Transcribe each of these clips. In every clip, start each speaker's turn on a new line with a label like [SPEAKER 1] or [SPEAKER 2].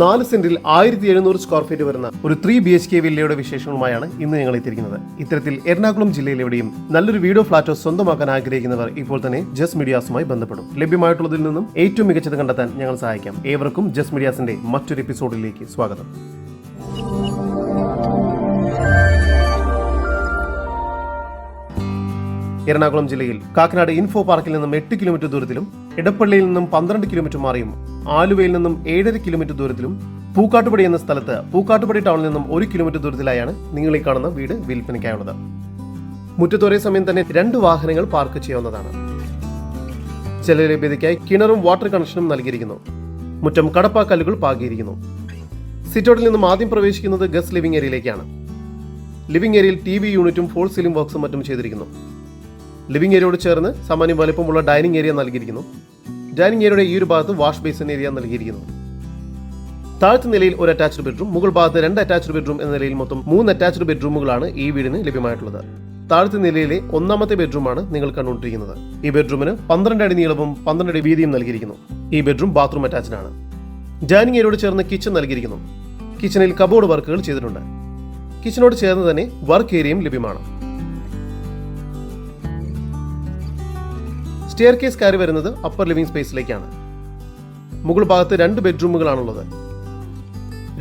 [SPEAKER 1] നാല് സെന്റിൽ ആയിരത്തി എഴുന്നൂറ് സ്ക്വയർ ഫീറ്റ് വരുന്ന ഒരു ത്രീ ബി എച്ച് കെ വില്ലയുടെ വിശേഷങ്ങളുമായാണ് ഇന്ന് ഞങ്ങൾ എത്തിയിരിക്കുന്നത്. ഇത്തരത്തിൽ എറണാകുളം ജില്ലയിലെവിടെയും നല്ലൊരു വീഡിയോ ഫ്ലാറ്റോ സ്വന്തമാക്കാൻ ആഗ്രഹിക്കുന്നവർ ഇപ്പോൾ തന്നെ ജസ് മീഡിയാസുമായി ബന്ധപ്പെടും. ലഭ്യമായിട്ടുള്ളതിൽ നിന്നും ഏറ്റവും മികച്ചത് കണ്ടെത്താൻ ഞങ്ങൾ സഹായിക്കാം. ഏവർക്കും ജസ് മീഡിയാസിന്റെ മറ്റൊരു എപ്പിസോഡിലേക്ക് സ്വാഗതം. എറണാകുളം ജില്ലയിൽ. കാക്കനാട് ഇൻഫോ പാർക്കിൽ നിന്നും എട്ട് കിലോമീറ്റർ ദൂരത്തിലും ഇടപ്പള്ളിയിൽ നിന്നും പന്ത്രണ്ട് കിലോമീറ്റർ മാറിയും ആലുവയിൽ നിന്നും ഏഴര കിലോമീറ്റർ ദൂരത്തിലും പൂക്കാട്ടുപടി എന്ന സ്ഥലത്ത് പൂക്കാട്ടുപടി ടൗണിൽ നിന്നും ഒരു കിലോമീറ്റർ ദൂരത്തിലായാണ് നിങ്ങൾ ഈ കാണുന്ന വീട് വിൽപ്പനയ്ക്കായുള്ളത്. മുറ്റത്തൊരേ സമയം തന്നെ രണ്ട് വാഹനങ്ങൾ പാർക്ക് ചെയ്യാവുന്നതാണ്. ജലലഭ്യതയ്ക്കായി കിണറും വാട്ടർ കണക്ഷനും നൽകിയിരിക്കുന്നു. മുറ്റം കടപ്പാക്കല്ലുകൾ പാകിയിരിക്കുന്നു. സിറ്റൗട്ടിൽ നിന്നും ആദ്യം പ്രവേശിക്കുന്നത് ഗസ്റ്റ് ലിവിംഗ് ഏരിയയിലേക്കാണ് ലിവിംഗ് ഏരിയയിൽ ടി വി യൂണിറ്റും ഫോൾ സീലിംഗ് ബോക്സും മറ്റും ചെയ്തിരിക്കുന്നു. ലിവിംഗ് ഏരിയയോട് ചേർന്ന് സാമാന്യം വലിപ്പമുള്ള ഡൈനിങ് ഏരിയ നൽകിയിരിക്കുന്നു. ഡൈനിങ് ഏരിയയുടെ ഈ ഒരു ഭാഗത്ത് വാഷ് ബേസിൻ ഏരിയ നൽകിയിരിക്കുന്നു. താഴത്തെ നിലയിൽ ഒരു അറ്റാച്ച്ഡ് ബെഡ്റൂം മുകൾ ഭാഗത്ത് രണ്ട് അറ്റാച്ച്ഡ് ബെഡ്റൂം എന്ന നിലയിൽ മൊത്തം മൂന്ന് അറ്റാച്ച്ഡ് ബെഡ്റൂമുകളാണ് ഈ വീടിന് ലഭ്യമായിട്ടുള്ളത്. താഴത്തെ നിലയിലെ ഒന്നാമത്തെ ബെഡ്റൂമാണ് നിങ്ങൾ കണ്ടുകൊണ്ടിരിക്കുന്നത്. ഈ ബെഡ്റൂമിന് പന്ത്രണ്ട് അടി നീളവും പന്ത്രണ്ട് അടി വീതിയും നൽകിയിരിക്കുന്നു. ഈ ബെഡ്റൂം ബാത്റൂം അറ്റാച്ച്ഡ് ആണ്. ഡൈനിങ് ഏരിയയോട് ചേർന്ന് കിച്ചൺ നൽകിയിരിക്കുന്നു. കിച്ചണിൽ കബോർഡ് വർക്കുകൾ ചെയ്തിട്ടുണ്ട്. കിച്ചനോട് ചേർന്ന് തന്നെ വർക്ക് ഏരിയയും ലഭ്യമാണ്. സ്റ്റെയർ കേസ് കയറി വരുന്നത് അപ്പർ ലിവിംഗ് സ്പേസിലേക്കാണ് മുകൾ ഭാഗത്ത് രണ്ട് ബെഡ്റൂമുകളാണുള്ളത്.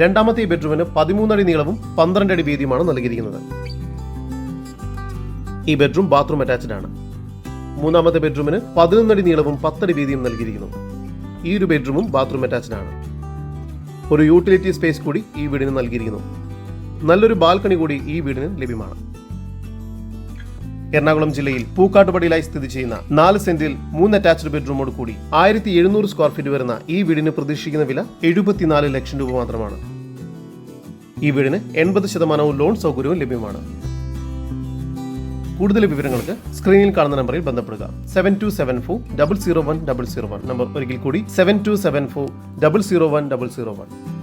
[SPEAKER 1] രണ്ടാമത്തെ ഈ ബെഡ്റൂമിന് പതിമൂന്നടി നീളവും പന്ത്രണ്ട് അടി വീതിയുമാണ് നൽകിയിരിക്കുന്നത്. ഈ ബെഡ്റൂം ബാത്റൂം അറ്റാച്ച്ഡ് ആണ്. മൂന്നാമത്തെ ബെഡ്റൂമിന് പതിനൊന്നടി നീളവും പത്തടി വീതിയും നൽകിയിരിക്കുന്നു. ഈ ഒരു ബെഡ്റൂമും ബാത്റൂം അറ്റാച്ച്ഡ് ആണ്. ഒരു യൂട്ടിലിറ്റി സ്പേസ് കൂടി ഈ വീടിന് നൽകിയിരിക്കുന്നു. നല്ലൊരു ബാൽക്കണി കൂടി ഈ വീടിന് ലഭ്യമാണ്. എറണാകുളം ജില്ലയിൽ പൂക്കാട്ടുപടിയിലായി സ്ഥിതി ചെയ്യുന്ന നാല് സെന്റിൽ മൂന്ന് അറ്റാച്ച്ഡ് ബെഡ്റൂമോട് കൂടി ആയിരത്തി എഴുന്നൂറ് സ്ക്വയർ ഫീറ്റ് വരുന്ന ഈ വീടിന് പ്രതീക്ഷിക്കുന്ന വില എഴുപത്തിനാല് ലക്ഷം രൂപ മാത്രമാണ്. ഈ വീടിന് എൺപത് ശതമാനവും ലോൺ സൗകര്യവും ലഭ്യമാണ്. കൂടുതൽ വിവരങ്ങൾക്ക് സ്ക്രീനിൽ കാണുന്ന നമ്പറിൽ ബന്ധപ്പെടുക. Seven two seven four double zero one double zero one number ഒരിക്കൽ കൂടി seven two seven four double zero one double zero one